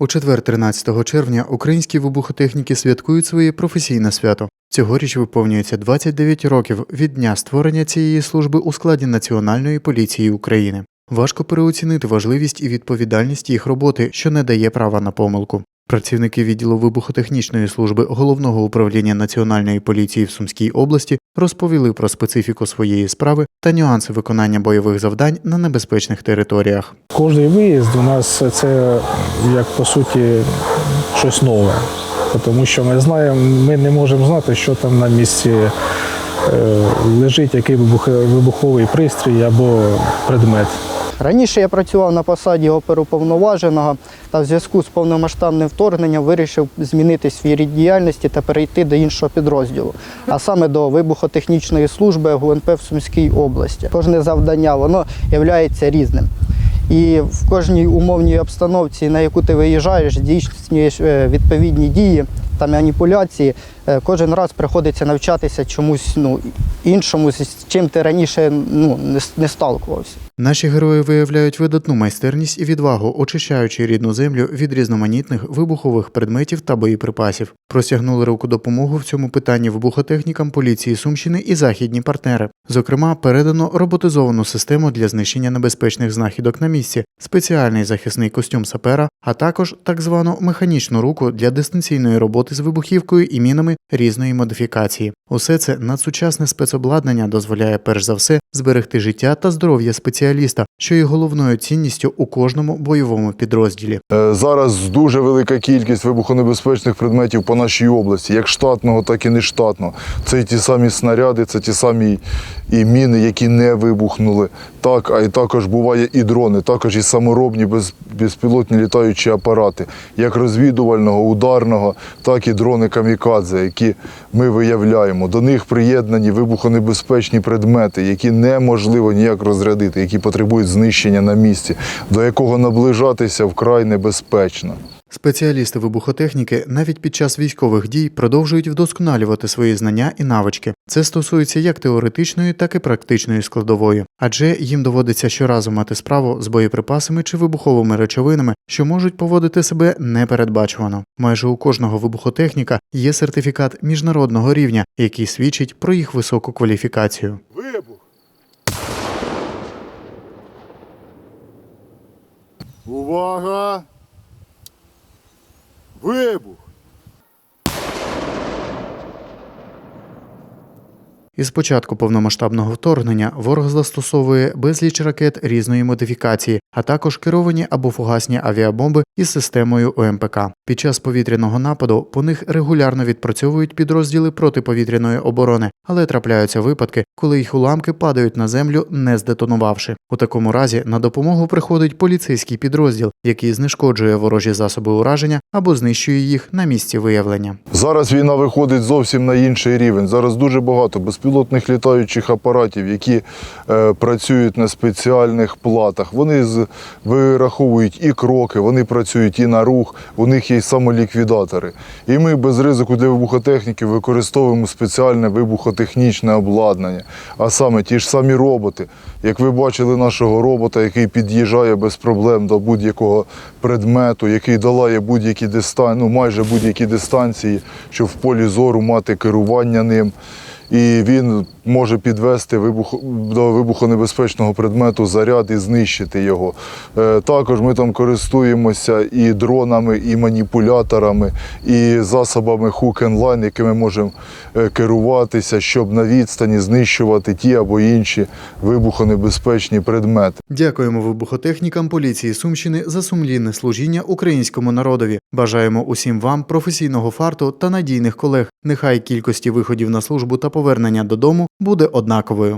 У четвер, 13 червня, українські вибухотехніки святкують своє професійне свято. Цьогоріч виповнюється 29 років від дня створення цієї служби у складі Національної поліції України. Важко переоцінити важливість і відповідальність їх роботи, що не дає права на помилку. Працівники відділу вибухотехнічної служби головного управління Національної поліції в Сумській області розповіли про специфіку своєї справи та нюанси виконання бойових завдань на небезпечних територіях. Кожний виїзд у нас це як по суті щось нове. Тому що ми знаємо, ми не можемо знати, що там на місці е, лежить, який вибух- вибуховий пристрій або предмет. Раніше я працював на посаді оперуповноваженого та в зв'язку з повномасштабним вторгненням вирішив змінити свій рід діяльності та перейти до іншого підрозділу, а саме до вибухотехнічної служби ГУНП в Сумській області. Кожне завдання воно є різним. І в кожній умовній обстановці, на яку ти виїжджаєш, здійснюєш е, відповідні дії та маніпуляції. Е, Кожен раз приходиться навчатися чомусь ну, іншому, з чим ти раніше ну, не сталкувався. Наші герої виявляють видатну майстерність і відвагу, очищаючи рідну землю від різноманітних вибухових предметів та боєприпасів. Простягнули руку допомогу в цьому питанні вибухотехнікам поліції Сумщини і західні партнери. Зокрема, передано роботизовану систему для знищення небезпечних знахідок на місці, спеціальний захисний костюм сапера, а також так звану механічну руку для дистанційної роботи з вибухівкою і мінами різної модифікації. Усе це надсучасне спецобладнання дозволяє перш за все зберегти життя та здоров'я спеціаліста, що є головною цінністю у кожному бойовому підрозділі. Е, Зараз дуже велика кількість вибухонебезпечних предметів по нашій області, як штатного, так і нештатного. Це і ті самі снаряди, це ті самі і міни, які не вибухнули. Так, а й також буває і дрони, також і саморобні без, безпілотні літаючі апарати, як розвідувального, ударного, так і дрони камікадзе, які ми виявляємо. До них приєднані вибухонебезпечні предмети, які неможливо ніяк розрядити, які потребують знищення на місці, до якого наближатися вкрай небезпечно. Спеціалісти вибухотехніки навіть під час військових дій продовжують вдосконалювати свої знання і навички. Це стосується як теоретичної, так і практичної складової, адже їм доводиться щоразу мати справу з боєприпасами чи вибуховими речовинами, що можуть поводити себе непередбачувано. Майже у кожного вибухотехніка є сертифікат міжнародного рівня, який свідчить про їх високу кваліфікацію. Вибух! Увага! Вибух! Із початку повномасштабного вторгнення ворог застосовує безліч ракет різної модифікації, а також керовані або фугасні авіабомби із системою ОМПК. Під час повітряного нападу по них регулярно відпрацьовують підрозділи протиповітряної оборони, але трапляються випадки, коли їх уламки падають на землю, не здетонувавши. У такому разі на допомогу приходить поліцейський підрозділ, який знешкоджує ворожі засоби ураження або знищує їх на місці виявлення. Зараз війна виходить зовсім на інший рівень. Зараз дуже багато безпілотних літаючих апаратів, які е, працюють на спеціальних платах. Вони вираховують і кроки, вони працюють і на рух, у них є самоліквідатори. І ми без ризику для вибухотехніки використовуємо спеціальне вибухотехнічне обладнання, а саме ті ж самі роботи. Як ви бачили нашого робота, який під'їжджає без проблем до будь-якого предмету, який долає будь-які дистанції, ну майже будь-які дистанції, щоб в полі зору мати керування ним. І він може підвести вибух, до вибухонебезпечного предмету заряд і знищити його. Е, Також ми там користуємося і дронами, і маніпуляторами, і засобами line, якими можемо е, керуватися, щоб на відстані знищувати ті або інші вибухонебезпечні предмети. Дякуємо вибухотехнікам поліції Сумщини за сумлінне служіння українському народові. Бажаємо усім вам професійного фарту та надійних колег. Нехай кількості виходів на службу та повернення додому буде однаковою.